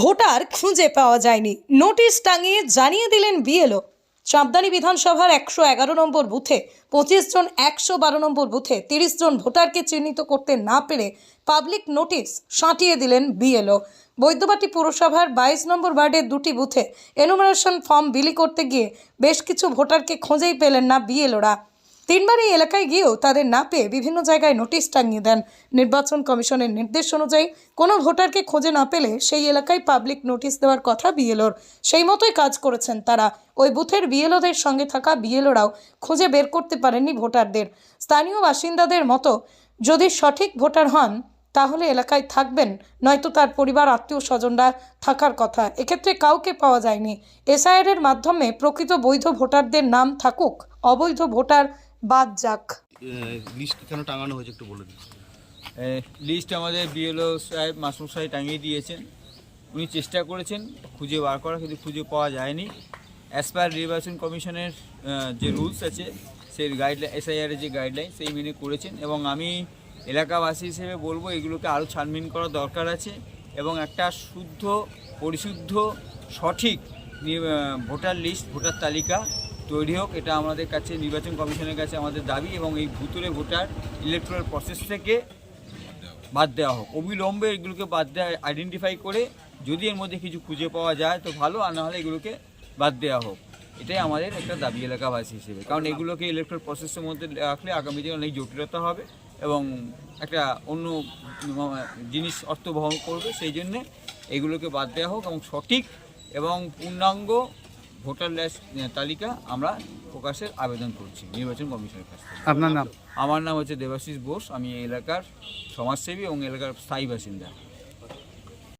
Voter খুঁজে পাওয়া যায়নি। নোটিশ টাঙিয়ে জানিয়ে দিলেন বিএলও। চাঁদদানি বিধানসভার একশো এগারো নম্বর বুথে পঁচিশ জন একশো বারো নম্বর বুথে তিরিশ জন ভোটারকে চিহ্নিত করতে না পেরে পাবলিক নোটিশ সাঁটিয়ে দিলেন বিএলও। বৈদ্যবাটি পুরসভার বাইশ নম্বর ওয়ার্ডের দুটি বুথে এনুমারেশন ফর্ম বিলি করতে গিয়ে বেশ কিছু ভোটারকে খোঁজেই পেলেন না বিএলওরা। তিনবার এই এলাকায় গিয়েও তাদের না পেয়ে বিভিন্ন জায়গায় নোটিশ টাঙিয়ে দেন। নির্বাচন কমিশনের নির্দেশ অনুযায়ী কোনো ভোটারকে খোঁজে না পেলে সেই এলাকায় পাবলিক নোটিশ দেওয়ার কথা বিএলওর। সেই মতোই কাজ করেছেন তারা। ওই বুথের বিএলওদের সঙ্গে থাকা বিএলওরাও খুঁজে বের করতে পারেননি ভোটারদের। স্থানীয় বাসিন্দাদের মতো যদি সঠিক ভোটার হন, তাহলে এলাকায় থাকবেন, নয়তো তার পরিবার, আত্মীয় স্বজনরা থাকার কথা। এক্ষেত্রে কাউকে পাওয়া যায়নি। এসআইআর এর মাধ্যমে প্রকৃত বৈধ ভোটারদের নাম থাকুক, অবৈধ ভোটার বাদ যাক। লিস্ট কেন টাঙানো হয়েছে একটু বলে দিন। লিস্ট আমাদের বিএলও সাহেব, মাসুম সাহেব টাঙিয়ে দিয়েছেন। উনি চেষ্টা করেছেন খুঁজে বার করা কিন্তু খুঁজে পাওয়া যায়নি। অ্যাজ পার নির্বাচন কমিশনের যে রুলস আছে, সেই গাইডলাইন এসআইআরের যে গাইডলাইন সেই মেনে করেছেন। এবং আমি এলাকাবাসী হিসেবে বলব, এগুলোকে আরও ছানবিন করা দরকার আছে এবং একটা শুদ্ধ, পরিশুদ্ধ, সঠিক ভোটার লিস্ট ভোটার তালিকা তৈরি হোক, এটা আমাদের কাছে, নির্বাচন কমিশনের কাছে আমাদের দাবি এবং এই ভুতুরে ভোটার ইলেকট্রাল প্রসেস থেকে বাদ দেওয়া হোক। অবিলম্বে এগুলোকে বাদ দেওয়া আইডেন্টিফাই করে যদি এর মধ্যে কিছু খুঁজে পাওয়া যায় তো ভালো, আর নাহলে এগুলোকে বাদ দেওয়া হোক। এটাই আমাদের একটা দাবি এলাকাবাসী হিসেবে। কারণ এগুলোকে ইলেকট্রাল প্রসেসের মধ্যে রাখলে আগামী দিনে অনেক জটিলতা হবে এবং একটা অন্য জিনিস অর্থ বহন করবে। সেই জন্যে এগুলোকে বাদ দেওয়া হোক এবং সঠিক এবং পূর্ণাঙ্গ ভোটার লিস্ট তালিকা আমরা প্রকাশের আবেদন করছি নির্বাচন কমিশনের কাছে আপনার নাম? আমার নাম হচ্ছে দেবাশিস বোস আমি এলাকার সমাজসেবী এবং এলাকার স্থায়ী বাসিন্দা।